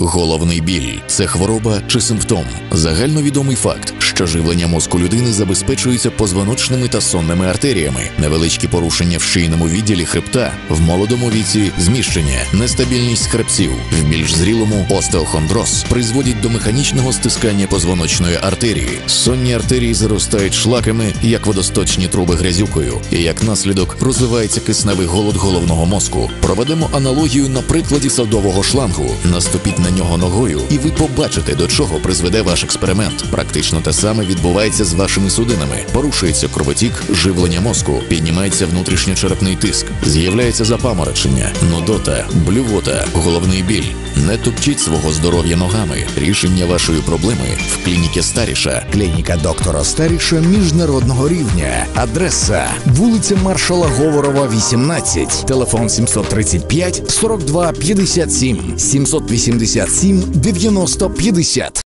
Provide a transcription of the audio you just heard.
Головний біль це хвороба чи симптом. Загальновідомий факт, що живлення мозку людини забезпечується позвоночними та сонними артеріями, невеличкі порушення в шийному відділі хребта, в молодому віці зміщення, нестабільність хребців, в більш зрілому остеохондроз призводять до механічного стискання позвоночної артерії. Сонні артерії заростають шлаками, як водосточні труби грязюкою, і як наслідок розвивається кисневий голод головного мозку. Проведемо аналогію на прикладі садового шлангу. Наступіть на нього ногою, і ви побачите, до чого призведе ваш експеримент. Практично те саме відбувається з вашими судинами. Порушується кровотік, живлення мозку, піднімається внутрішньочерепний тиск, з'являється запаморочення, нудота, блювота, головний біль. Не топчіть свого здоров'я ногами. Рішення вашої проблеми в клініці Старіша. Клініка доктора Старіша міжнародного рівня. Адреса вулиця Маршала Говорова, 18. Телефон 735 42 57 787 90 50.